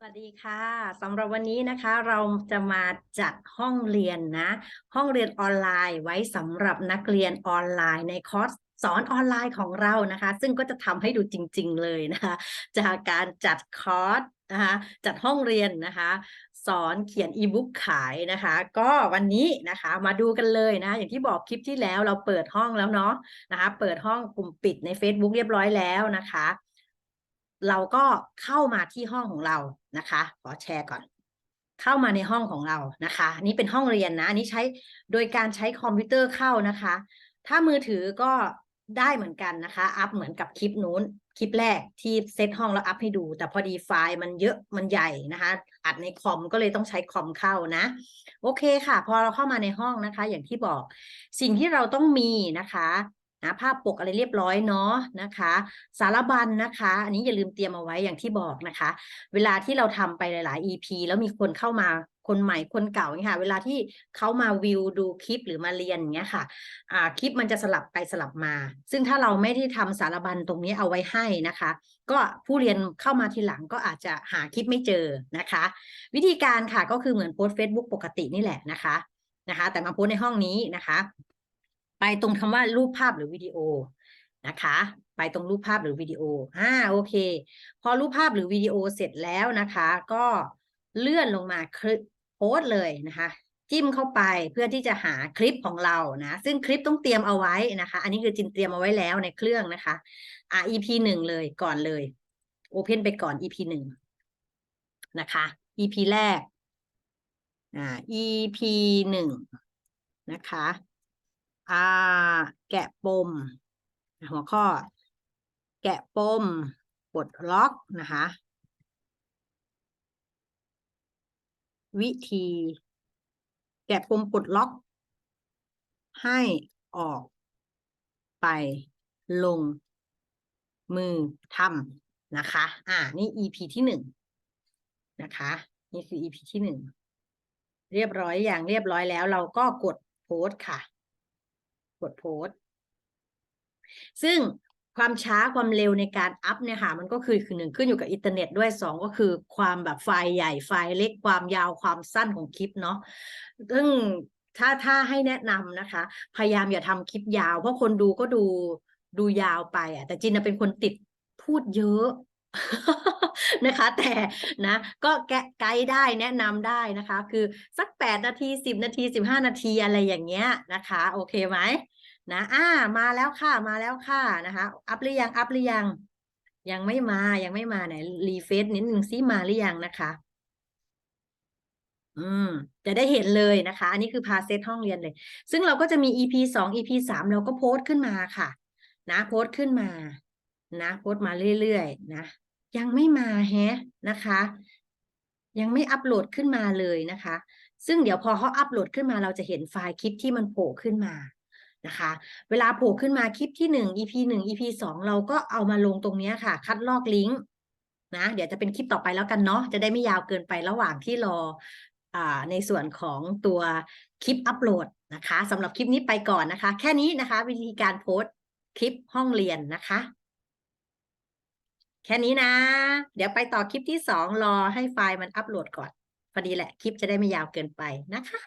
สวัสดีค่ะสำหรับวันนี้นะคะเราจะมาจัดห้องเรียนนะ ห้องเรียนออนไลน์ไว้สำหรับนักเรียนออนไลน์ในคอร์สสอนออนไลน์ของเรานะคะ ซึ่งก็จะทำให้ดูจริง ๆ เลยนะคะจากการจัดคอร์สนะคะจัดห้องเรียนนะคะ สอนเขียนอีบุ๊กขายนะคะ ก็วันนี้นะคะมาดูกันเลยนะ อย่างที่บอกคลิปที่แล้วเราเปิดห้องแล้วเนาะนะคะ เปิดห้องกลุ่มปิดใน Facebook เรียบร้อยแล้วนะคะ เราก็เข้ามาที่ห้องของเรานะคะ ขอแชร์ก่อน เข้ามาในห้องของเรานะคะนนี่เป็นห้องเรียนนะอันนี้ใช้โดยการใช้คอมพิวเตอร์เข้านะคะ ถ้ามือถือก็ได้เหมือนกันนะคะ อัพเหมือนกับคลิปนู้น คลิปแรกที่เซตห้องแล้วอัพให้ดู แต่พอดีไฟล์มันเยอะมันใหญ่นะคะ อัดในคอมก็เลยต้องใช้คอมเข้านะ โอเคค่ะ พอเราเข้ามาในห้องนะคะ อย่างที่บอก สิ่งที่เราต้องมีนะคะ นะภาพปกอะไรเรียบร้อยเนาะนะคะ สารบัญนะคะ อันนี้อย่าลืมเตรียมเอาไว้อย่างที่บอกนะคะ เวลาที่เราทำไปหลาย ๆ EP แล้วมีคนเข้ามาคนใหม่คนเก่าเนี่ยค่ะ เวลาที่เขามาวิวดูคลิปหรือมาเรียนเงี้ยค่ะอ่าคลิปมันจะสลับไปสลับมา ซึ่งถ้าเราไม่ได้ทำสารบัญตรงนี้เอาไว้ให้นะคะ ก็ผู้เรียนเข้ามาทีหลังก็อาจจะหาคลิปไม่เจอนะคะ วิธีการค่ะก็คือเหมือนโพสต์ Facebook ปกตินี่แหละนะคะนะคะ แต่มาโพสในห้องนี้นะคะ ไปตรงคำว่ารูปภาพหรือวิดีโอนะคะ ไปตรงรูปภาพหรือวิดีโออ่าโอเค พอรูปภาพหรือวิดีโอเสร็จแล้วนะคะ ก็เลื่อนลงมาคลิปโพสเลยนะคะ จิ้มเข้าไปเพื่อที่จะหาคลิปของเรานะซึ่งคลิปต้องเตรียมเอาไว้นะคะ อันนี้คือจินเตรียมเอาไว้แล้วในเครื่องนะคะอ่า EP หนึ่งเลยก่อนเลย Open ไปก่อน EP หนึ่งนะคะ EP แรกอ่า EP หนึ่งนะคะ อ่า แกะปม หัวข้อ แกะปมปลดล็อกนะคะ วิธี แกะปมปลดล็อก ให้ออกไปลงมือทำนะคะ อ่า นี่ EP ที่หนึ่งนะคะ นี่คือ EP ที่หนึ่ง เรียบร้อยอย่างเรียบร้อยแล้วเราก็กดโพสต์ค่ะ กดโพสต์ซึ่งความช้าความเร็วในการอัพเนี่ยค่ะมันก็คือคือหนึ่งขึ้นอยู่กับอินเทอร์เน็ตด้วยสองก็คือความแบบไฟล์ใหญ่ไฟล์เล็กความยาวความสั้นของคลิปเนาะซึ่งถ้าถ้าให้แนะนำนะคะ พยายามอย่าทำคลิปยาว เพราะคนดูก็ดูดูยาวไปอะแต่จินเป็นคนติดพูดเยอะ นะคะ แต่นะ ก็แกะไกด์ได้แนะนำได้นะคะ คือสักแปดนาทีสิบนาทีสิบห้านาทีอะไรอย่างเงี้ยนะคะ โอเคไหมนะอ่ามาแล้วค่ะมาแล้วค่ะนะคะ อัพหรือยังอัพหรือยัง ยังไม่มายังไม่มาไหนรีเฟซนิดนึงซิมาหรือยังนะคะ อืม จะได้เห็นเลยนะคะ อันนี้คือพาเซตห้องเรียนเลย ซึ่งเราก็จะมี EP สอง EP สามเราก็โพสต์ขึ้นมาค่ะ นะ โพสต์ขึ้นมา นะโพสต์มาเรื่อยๆนะยังไม่มาแฮะนะคะ ยังไม่อัปโหลดขึ้นมาเลยนะคะ ซึ่งเดี๋ยวพอเขาอัปโหลดขึ้นมาเราจะเห็นไฟล์คลิปที่มันโผล่ขึ้นมานะคะ เวลาโผล่ขึ้นมาคลิปที่หนึ่ง EP หนึ่ง EP สองเราก็เอามาลงตรงนี้ค่ะ คัดลอกลิงก์นะเดี๋ยวจะเป็นคลิปต่อไปแล้วกันเนาะจะได้ไม่ยาวเกินไประหว่างที่รออในส่วนของตัวคลิปอัปโหลดนะคะสำหรับคลิปนี้ไปก่อนนะคะ แค่นี้นะคะ วิธีการโพสต์คลิปห้องเรียนนะคะ แค่นี้นะ เดี๋ยวไปต่อคลิปที่สองรอให้ไฟล์มันอัปโหลดก่อน พอดีแหละคลิปจะได้ไม่ยาวเกินไปนะคะ